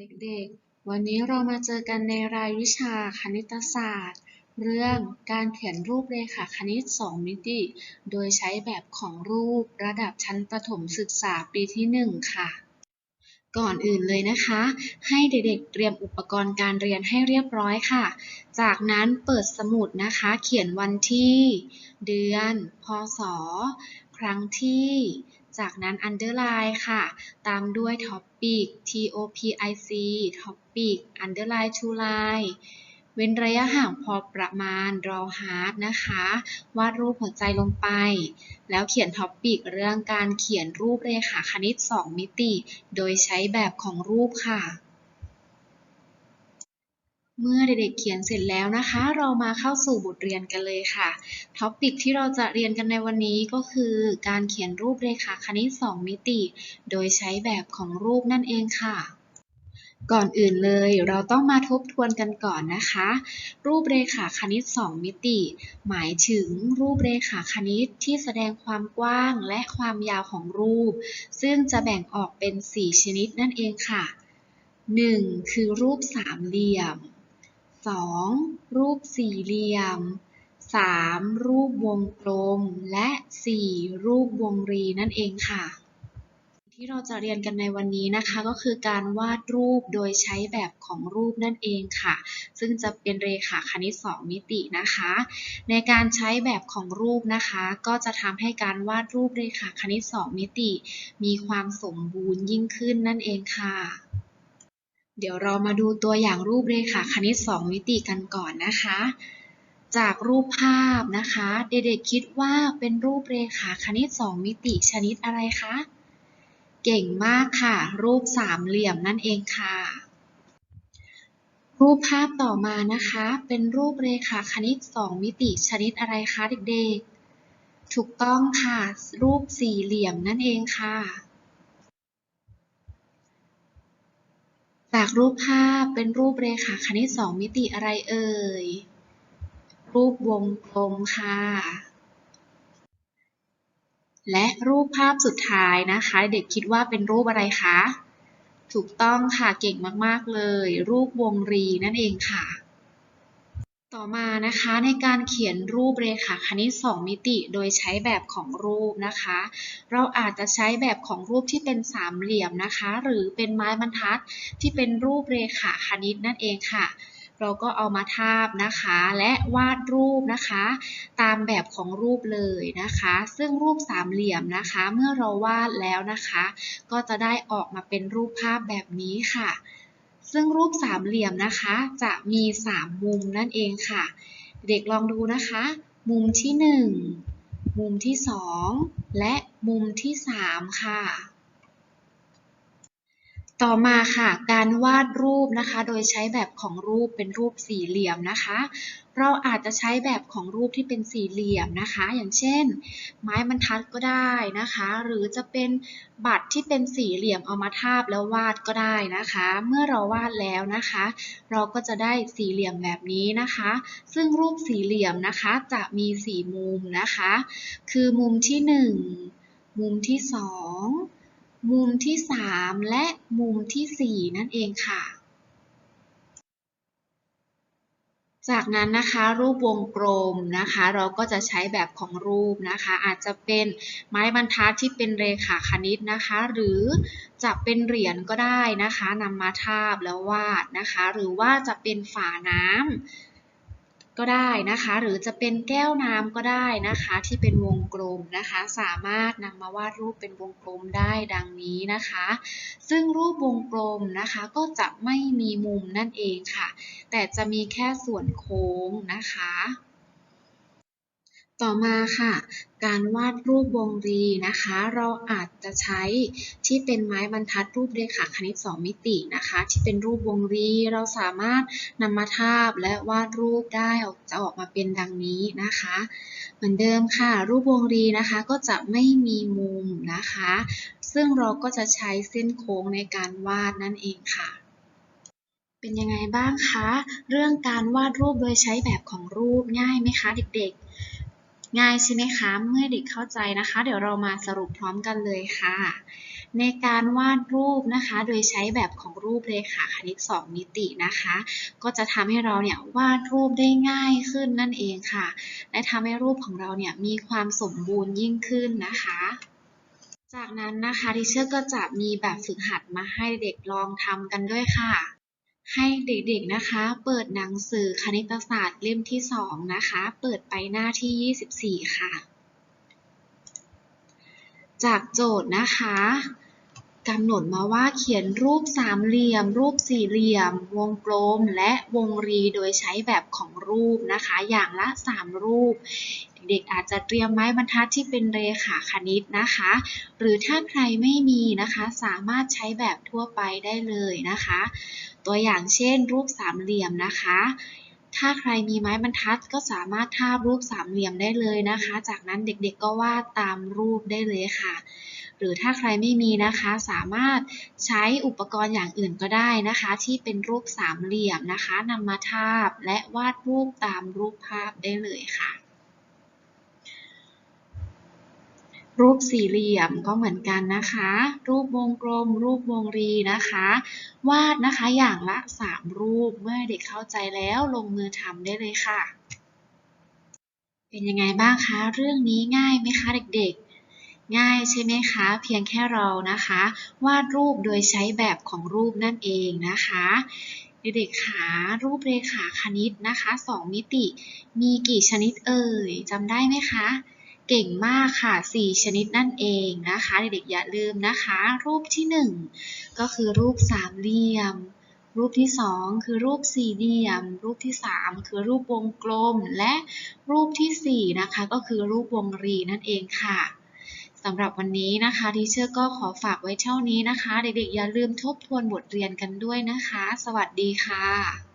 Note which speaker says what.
Speaker 1: เด็กๆ วันนี้เรามาเจอกันในรายวิชาคณิตศาสตร์ เรื่องการเขียนรูปเรขาคณิต 2 มิติ โดยใช้แบบของรูประดับชั้นประถมศึกษาปีที่ 1 ค่ะ ก่อนอื่นเลยนะคะ ให้เด็กๆ เตรียมอุปกรณ์การเรียนให้เรียบร้อยค่ะ จากนั้นเปิดสมุดนะคะ เขียนวันที่ เดือน พศ ครั้งที่ จากนั้น underline ค่ะ ตามด้วย topic topic topic underline to line เว้นระยะห่างพอประมาณ draw heart นะคะ วาดรูปหัวใจลงไป แล้วเขียน topic เรื่องการเขียนรูปเรขาคณิต 2 มิติ โดยใช้แบบของรูปค่ะ เมื่อเด็กๆเขียนเสร็จแล้วนะคะ เรามาเข้าสู่บทเรียนกันเลยค่ะ ท็อปิกที่เราจะเรียนกันในวันนี้ก็คือการเขียนรูปเรขาคณิต 2 มิติ โดยใช้แบบของรูปนั่นเองค่ะ ก่อนอื่นเลยเราต้องมาทบทวนกันก่อนนะคะ รูปเรขาคณิต 2 มิติ หมายถึงรูปเรขาคณิตที่แสดงความกว้างและความยาวของรูป ซึ่งจะแบ่งออกเป็น 4 ชนิดนั่นเองค่ะ 1. คือรูปสามเหลี่ยม 2. รูปสี่เหลี่ยม 3. รูปวงกลม และ 4. รูปวงรีนั่นเองค่ะ ที่เราจะเรียนกันในวันนี้นะคะ ก็คือการวาดรูปโดยใช้แบบของรูปนั่นเองค่ะ ซึ่งจะเป็นเรขาคณิต 2 มิตินะคะ ในการใช้แบบของรูปนะคะ ก็จะทำให้การวาดรูปเรขาคณิต 2 มิติ มีความสมบูรณ์ยิ่งขึ้นนั่นเองค่ะ เดี๋ยวเรามาดูตัวอย่างรูปเรขาคณิต 2 มิติกันก่อนนะคะ จากรูปภาพนะคะ เด็กๆคิดว่าเป็นรูปเรขาคณิต 2 มิติชนิดอะไรคะ เก่งมากค่ะ รูปสามเหลี่ยมนั่นเองค่ะ รูปภาพต่อมานะคะ เป็นรูปเรขาคณิต 2 มิติชนิดอะไรคะเด็กๆ ถูกต้องค่ะ รูปสี่เหลี่ยมนั่นเองค่ะ จากรูปภาพเป็นรูปเรขาคณิต 2 มิติอะไรเอ่ย รูปวงกลมค่ะ และรูปภาพสุดท้ายนะคะ เด็กคิดว่าเป็นรูปอะไรคะ ถูกต้องค่ะ เก่งมาก ๆ เลย รูปวงรีนั่นเองค่ะ ต่อมานะคะในการเขียนรูปเรขาคณิต 2 มิติโดยใช้แบบของรูปนะคะ เราอาจจะใช้แบบของรูปที่เป็นสามเหลี่ยมนะคะ หรือเป็นไม้บรรทัดที่เป็นรูปเรขาคณิตนั่นเองค่ะ เราก็เอามาทาบนะคะ และวาดรูปนะคะ ตามแบบของรูปเลยนะคะ ซึ่งรูปสามเหลี่ยมนะคะ เมื่อเราวาดแล้วนะคะ ก็จะได้ออกมาเป็นรูปภาพแบบนี้ค่ะ ซึ่งรูปสามเหลี่ยมนะคะ จะมี 3 มุมนั่นเองค่ะ เด็กลองดูนะคะ มุมที่ 1 มุมที่ 2 และมุมที่ 3 ค่ะ ต่อมาค่ะ การวาดรูปนะคะ โดยใช้แบบของรูปเป็นรูปสี่เหลี่ยมนะคะ เราอาจจะใช้แบบของรูปที่เป็นสี่เหลี่ยมนะคะ อย่างเช่น ไม้บรรทัดก็ได้นะคะ หรือจะเป็นบัตรที่เป็นสี่เหลี่ยมเอามาทาบแล้ววาดก็ได้นะคะ เมื่อเราวาดแล้วนะคะ เราก็จะได้สี่เหลี่ยมแบบนี้นะคะ ซึ่งรูปสี่เหลี่ยมนะคะจะมีสี่มุมนะคะ คือมุมที่หนึ่งมุมที่สอง มุมที่ 3 และมุมที่ 4 นั่นเองค่ะ จากนั้นนะคะรูปวงกลมนะคะ เราก็จะใช้แบบของรูปนะคะ อาจจะเป็นไม้บรรทัดที่เป็นเรขาคณิตนะคะ หรือจะเป็นเหรียญก็ได้นะคะนำมาทาบแล้ววาดนะคะ หรือว่าจะเป็นฝาน้ำ ก็ได้นะคะ หรือจะเป็นแก้วน้ำก็ได้นะคะ ที่เป็นวงกลมนะคะ สามารถนำมาวาดรูปเป็นวงกลมได้ดังนี้นะคะ ซึ่งรูปวงกลมนะคะก็จะไม่มีมุมนั่นเองค่ะ แต่จะมีแค่ส่วนโค้งนะคะ ต่อมาค่ะ การวาดรูปวงรีนะคะ เราอาจจะใช้ที่เป็นไม้บรรทัดรูปเรขาคณิต 2 มิตินะคะ ที่เป็นรูปวงรีเราสามารถนำมาทาบและวาดรูปได้จะออกมาเป็นดังนี้นะคะ เหมือนเดิมค่ะ รูปวงรีนะคะก็จะไม่มีมุมนะคะ ซึ่งเราก็จะใช้เส้นโค้งในการวาดนั่นเองค่ะเป็นยังไงบ้างคะ เรื่องการวาดรูปโดยใช้แบบของรูปง่ายไหมคะเด็กๆ ง่ายใช่ไหมคะ เมื่อเด็กเข้าใจนะคะ เดี๋ยวเรามาสรุปพร้อมกันเลยค่ะ ในการวาดรูปนะคะ โดยใช้แบบของรูปเรขาคณิต 2 มิตินะคะ ก็จะทำให้เราเนี่ยวาดรูปได้ง่ายขึ้นนั่นเองค่ะ และทำให้รูปของเราเนี่ยมีความสมบูรณ์ยิ่งขึ้นนะคะจากนั้นนะคะดิเชอร์ก็จะมีแบบฝึกหัดมาให้เด็กลองทำกันด้วยค่ะ ให้เด็กๆนะคะ เปิดหนังสือคณิตศาสตร์เล่มที่ 2 นะคะ เปิดไปหน้าที่ 24 ค่ะ จากโจทย์นะคะกำหนดมาว่าเขียนรูปสามเหลี่ยม รูปสี่เหลี่ยม วงกลม และวงรีโดยใช้แบบของรูปนะคะ อย่างละ 3 รูป เด็กๆอาจจะเตรียมไม้บรรทัดที่เป็นเรขาคณิตนะคะ หรือถ้าใครไม่มีนะคะ สามารถใช้แบบทั่วไปได้เลยนะคะ ตัวอย่างเช่น รูปสามเหลี่ยมนะคะ ถ้าใครมีไม้บรรทัดก็สามารถทาบรูปสามเหลี่ยมได้เลยนะคะ จากนั้นเด็กๆก็วาดตามรูปได้เลยค่ะ หรือถ้าใครไม่มีนะคะ สามารถใช้อุปกรณ์อย่างอื่นก็ได้นะคะ ที่เป็นรูปสามเหลี่ยมนะคะนำมาทาบและวาดรูปตามรูปภาพได้เลยค่ะ รูปสี่เหลี่ยมก็เหมือนกันนะคะ รูปวงกลม รูปวงรีนะคะ วาดนะคะอย่างละ 3 รูป เมื่อเด็กเข้าใจแล้วลงมือทำได้เลยค่ะ เป็นยังไงบ้างคะ เรื่องนี้ง่ายไหมคะเด็กๆ ง่ายใช่ไหมคะ เพียงแค่เรานะคะ วาดรูปโดยใช้แบบของรูปนั่นเองนะคะเด็กๆขารูปเรขาคณิตนะคะ 2 มิติ มีกี่ชนิดเอ่ยจำได้ไหมคะ เก่งมากค่ะ 4 ชนิดนั่นเองนะคะ เด็กๆอย่าลืมนะคะ รูปที่ 1 ก็คือรูปสามเหลี่ยม รูปที่ 2 คือรูปสี่เหลี่ยม รูปที่ 3 คือรูปวงกลม และรูปทีสี่ 4 นะคะ ก็คือรูปวงรีนั่นเองค่ะสำหรับวันนี้นะคะทีเชอร์ก็ขอฝากไว้เท่านี้นะคะ เด็กๆอย่าลืมทบทวนบทเรียนกันด้วยนะคะ สวัสดีค่ะ